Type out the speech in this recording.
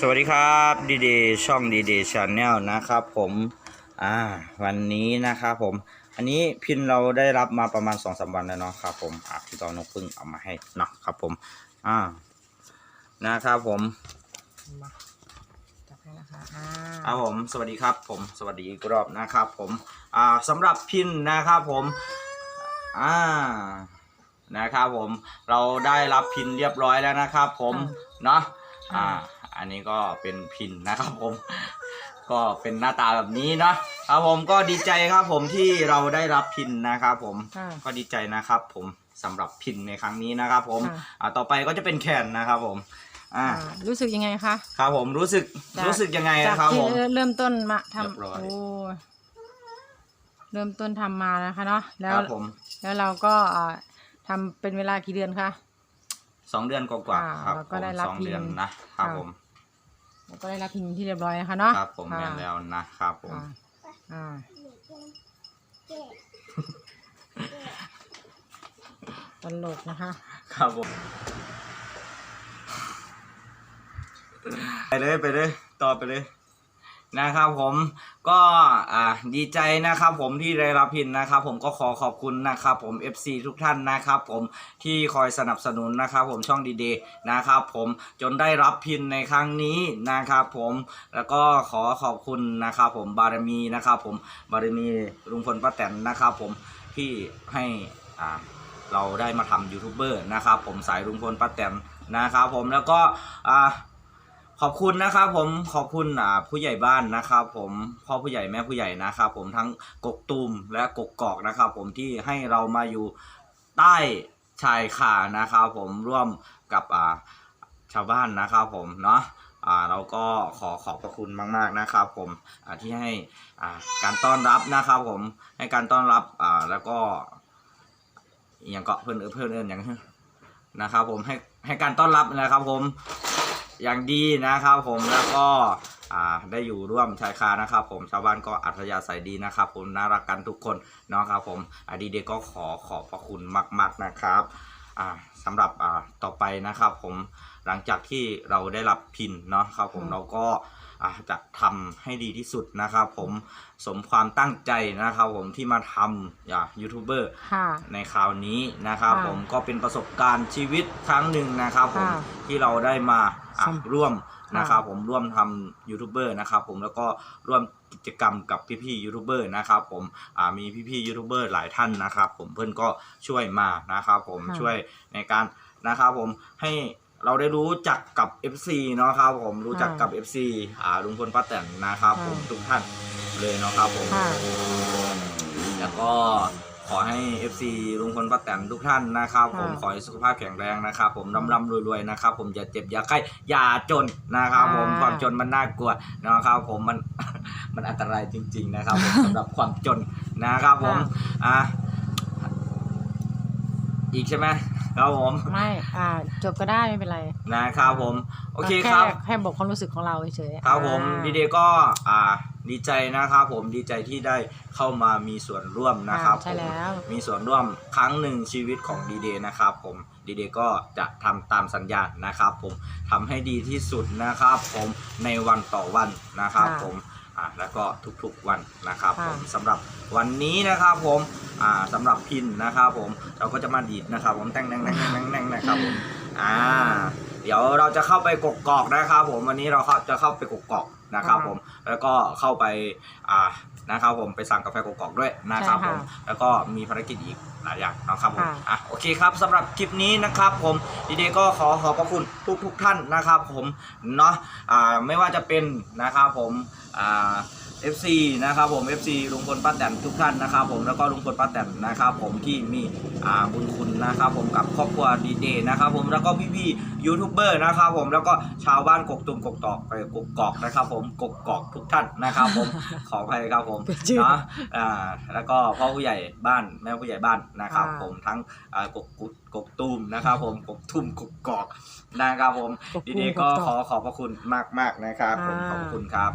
สวัสดีครับดีเดช่องดีเดชาแนลนะครับผมอ่าวันนี้นะครับผม อันนี้พินเราได้รับมาประมาณสองสามวันแล้วเนาะครับผมอะพี่ตอนนกพึ่งเอามาให้เนาะครับผมอ่านะครับผมมาจับให้นะคะอ่าครับผมสวัสดีครับผมสวัสดีอีกรอบนะครับผมอ่าสำหรับพินนะครับผมอ่านะครับผมเราได้รับพินเรียบร้อยแล้วนะครับผมเนาะอ่า อันนี้ก็เป็นพินนะครับผม ก็เป็นหน้าตาแบบนี้นะครับผมก็ดีใจครับผมที่เราได้รับพินนะครับผมอ่าก็ดีใจนะครับผมสำหรับพินในครั้งนี้นะครับผมค่ะ อ่าต่อไปก็จะเป็นแขนนะครับผมอ่าอ่ารู้สึกยังไงคะ ครับผมรู้สึกจาก รู้สึกยังไงจากนะครับที่ผม เริ่มต้นมาเรียบทำร้อย โอ้เริ่มต้นทำมานะคะเนาะแล้ควรับผมแล้วเราก็อ่าทำเป็นเวลากี่เดือนคะ สองเดือนกว่าๆอ่าครับแล้วก็ผมได้รับสองพินเดือนนะครับค่ะผม แล้วก็ได้รับพินที่เรียบร้อยนะคะเนาะครับผมค่ะแม่นแล้วนะครับผมอ่าอ่าตลกนะคะครับผมไปเลยไปเลยต่อไปเลย นะครับผมก็อ่าดีใจนะครับผมที่ได้รับพินนะครับ ผมก็ขอขอบคุณนะครับผม FC ทุกท่านนะครับผมที่คอยสนับสนุนนะครับผมช่องดีเดนะครับผมจนได้รับพินในครั้งนี้นะครับผมแล้วก็ขอขอบคุณนะครับผมบารมีนะครับผมบารมีลุงพลป้าแตนนะครับผมที่ให้อ่าเราได้มาทำยูทูบเบอร์นะครับผมสายลุงพลป้าแตนนะครับผมแล้วก็อ่า ขอบคุณนะครับผมขอบคุณอ่าผู้ใหญ่บ้านนะครับ ผมพ่อผู้ใหญ่แม่ผู้ใหญ่นะครับ ผมทั้งกกตูมและกกกอกนะครับ ผมที่ให้เรามาอยู่ใต้ชายคานะครับ ผมร่วมกับอ่าชาวบ้านนะครับ ผมเนาะอ่าเราก็ขอขอบพระคุณมากๆนะครับ ผมอ่าที่ให้อ่าการต้อนรับนะครับ ผมให้การต้อนรับอ่าแล้วก็อย่างเกาะเพื่อนเอิ้นเพื่อนเอินอย่างนะครับ ผมให้ให้การต้อนรับนะครับ ผม อย่างดีนะครับผมแล้วก็อ่าได้อยู่ร่วมชายคานะครับ ผมชาวบ้านก็อัธยาศัยดีนะครับ ผมน่ารักกันทุกคนเนาะครับผมอดีเดก็ขอขอบพระคุณมาก ๆนะครับอ่าสำหรับอ่าต่อไปนะครับ ผมหลังจากที่เราได้รับพินเนาะครับผมอืมเราก็อ่า จะทำให้ดีที่สุดนะครับผมสมความตั้งใจนะครับผมที่มาทำอ่ายูทูบเบอร์ค่ะในคราวนี้นะครับค่ะผมก็เป็นประสบการณ์ชีวิตครั้งหนึ่งนะครับผมค่ะที่เราได้มาอะสมร่วมค่ะนะครับผมร่วมทำยูทูบเบอร์นะครับผมแล้วก็ร่วมกิจกรรมกับพี่ๆยูทูบเบอร์นะครับผมอ่ามีพี่ๆยูทูบเบอร์หลายท่านนะครับผมเพื่อนก็ช่วยมานะครับผมค่ะช่วยในการนะครับผมให้ เราได้รู้จักกับ FC เนาะครับผมรู้จักกับ FC อ่าลุงพลป้าแตนนะครับ ผมทุกท่านเลยเนาะครับผมค่ะ แล้วก็ขอให้ FC ลุงพลป้าแตนทุกท่านนะครับค่ะผมขอให้สุขภาพแข็งแรงนะครับผมร่ำร่ำรวยๆนะครับ ผมอย่าเจ็บอย่าไข้อย่าจนนะครับ ผมค่ะความจนมันน่ากลัวนะครับผมมัน มันอันตรายจริง ๆ นะครับผมสำหรับความจนนะครับผมอะ อีกใช่ไหมครับผมไม่อ่าจบก็ได้ไม่เป็นไรนะครับผม โอเคแครับแค่บอกความรู้สึกของเราเฉยๆครับผมอ่าดีเดย์ก็อ่าดีใจนะครับผมดีใจที่ได้เข้ามามีส่วนร่วมนะครับอ่าใช่ผมแล้วมีส่วนร่วมครั้งหนึ่งชีวิตของดีเดย์นะครับผมดีเดย์ก็จะทำตามสัญญานะครับผมทำให้ดีที่สุดนะครับผมในวันต่อวันนะครับค่ะผม อ่าแล้วก็ทุกๆวันนะครับค่ะ ผมสำหรับวันนี้นะครับผมอ่าสำหรับพินนะครับผมเราก็จะมาดีดนะครับ ผมแต่งแน่งแน่งแน่งแน่งนะครับผมอ่าเดี๋ยวเราจะเข้าไปกกอกนะครับ ผมวันนี้เราเข้าจะเข้าไปกกอกนะครับค่ะผมแล้วก็เข้าไปอ่านะครับผมไปสั่งกาแฟกกอกด้วยนะครับใช่ผค่ะมแล้วก็มีภารกิจอีกหลายอย่างนะครับผมค่ะอะโอเคครับสำหรับคลิปนี้นะครับ ผมดีเดก็ขอขอบพระคุณทุกทุกๆท่านนะครับ ผมเนาะอ่าไม่ว่าจะเป็นนะครับผมอ่า FC นะครับผม FC ลุงพลป้าแตนทุกท่านนะครับผมแล้วก็ลุงพลป้าแตนนะครับผมที่มีอ่าบุญคุณนะครับผมกับครอบครัวดีเดนะครับผมแล้วก็พี่ๆยูทูบเบอร์นะครับผมแล้วก็ชาวบ้านกกตุมกกตอกไปกกกอกนะครับผมกกกอกทุกท่านนะครับผมขออภัยครับผมเป็นชื่อเนาะอ่าแล้วก็พ่อผู้ใหญ่บ้านแม่ผู้ใหญ่บ้านนะครับอ่าผมทั้งอ่ากกกุดกกตูมนะครับ ผมกกทุ่มกกกอกนะครับผมกกตูมดีเดก็กกตอกขอขอบพระคุณมากๆนะครับผมอ่าขอบคุณครับ